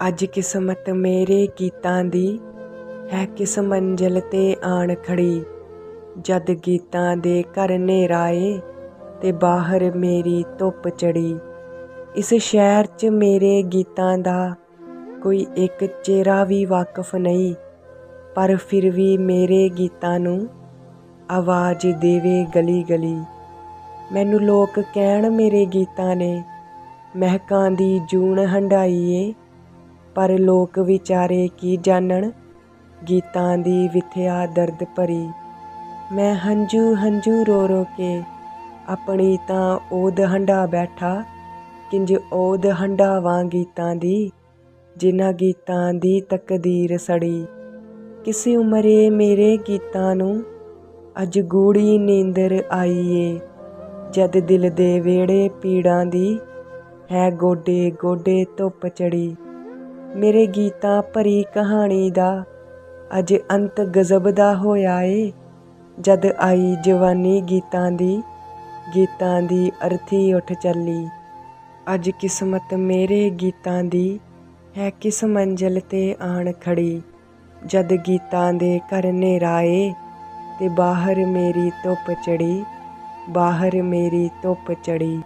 ਅੱਜ ਕਿਸਮਤ ਮੇਰੇ ਗੀਤਾਂ ਦੀ ਹੈ ਕਿਸ ਮੰਜ਼ਿਲ ਤੇ ਆਣ ਖੜੀ। ਜਦ ਗੀਤਾਂ ਦੇ ਘਰ ਹਨੇਰਾ ਏ ਤੇ ਬਾਹਰ ਮੇਰੀ ਧੁੱਪ ਚੜੀ। ਇਸ ਸ਼ਹਿਰ 'ਚ ਮੇਰੇ ਗੀਤਾਂ ਦਾ ਕੋਈ ਇੱਕ ਚਿਹਰਾ ਵੀ ਵਾਕਫ ਨਹੀਂ, ਪਰ ਫਿਰ ਵੀ ਮੇਰੇ ਗੀਤਾਂ ਨੂੰ ਆਵਾਜ਼ ਦੇਵੇ ਗਲੀ ਗਲੀ ਮੈਨੂੰ ਲੋਕ ਕਹਿਣ ਮੇਰੇ ਗੀਤਾਂ ਨੇ, ਮਹਿਕਾਂ ਦੀ ਜੂਣ ਹੰਡਾਈ ਪਰ ਲੋਕ ਵਿਚਾਰੇ ਕੀ ਜਾਣਨ? ਗੀਤਾਂ ਦੀ ਵਿਥਿਆ ਦਰਦ ਭਰੀ। ਮੈਂ ਹੰਝੂ ਹੰਝੂ ਰੋ ਰੋ ਕੇ ਆਪਣੀ ਤਾਂ ਓਦ ਹੰਡਾ ਬੈਠਾ। ਕਿੰਜ ਓਦ ਹੰਡਾਵਾਂ ਗੀਤਾਂ ਦੀ, ਜਿਨ੍ਹਾਂ ਗੀਤਾਂ ਦੀ ਤਕਦੀਰ ਸੜੀ। ਕਿਸੇ ਉਮਰੇ ਮੇਰੇ ਗੀਤਾਂ ਨੂੰ ਅੱਜ ਗੂੜੀ ਨੀਂਦਰ ਆਈ ਏ ਜਦ ਦਿਲ ਦੇ ਵਿਹੜੇ ਪੀੜਾਂ ਦੀ, ਹੈ ਗੋਡੇ ਗੋਡੇ ਧੁੱਪ ਚੜੀ। ਮੇਰੇ ਗੀਤਾਂ ਭਰੀ ਕਹਾਣੀ ਦਾ ਅੱਜ ਅੰਤ ਗਜ਼ਬ ਦਾ ਹੋਇਆ ਏ। ਜਦ ਆਈ ਜਵਾਨੀ ਗੀਤਾਂ ਦੀ ਗੀਤਾਂ ਦੀ ਅਰਥੀ ਉੱਠ ਚੱਲੀ। ਅੱਜ ਕਿਸਮਤ ਮੇਰੇ ਗੀਤਾਂ ਦੀ ਹੈ ਕਿਸ ਮੰਜ਼ਿਲ ਤੇ ਆਣ ਖੜੀ। ਜਦ ਗੀਤਾਂ ਦੇ ਘਰ ਹਨੇਰਾ ਏ ਤੇ ਬਾਹਰ ਮੇਰੀ ਧੁੱਪ ਚੜੀ, ਬਾਹਰ ਮੇਰੀ ਧੁੱਪ ਚੜੀ।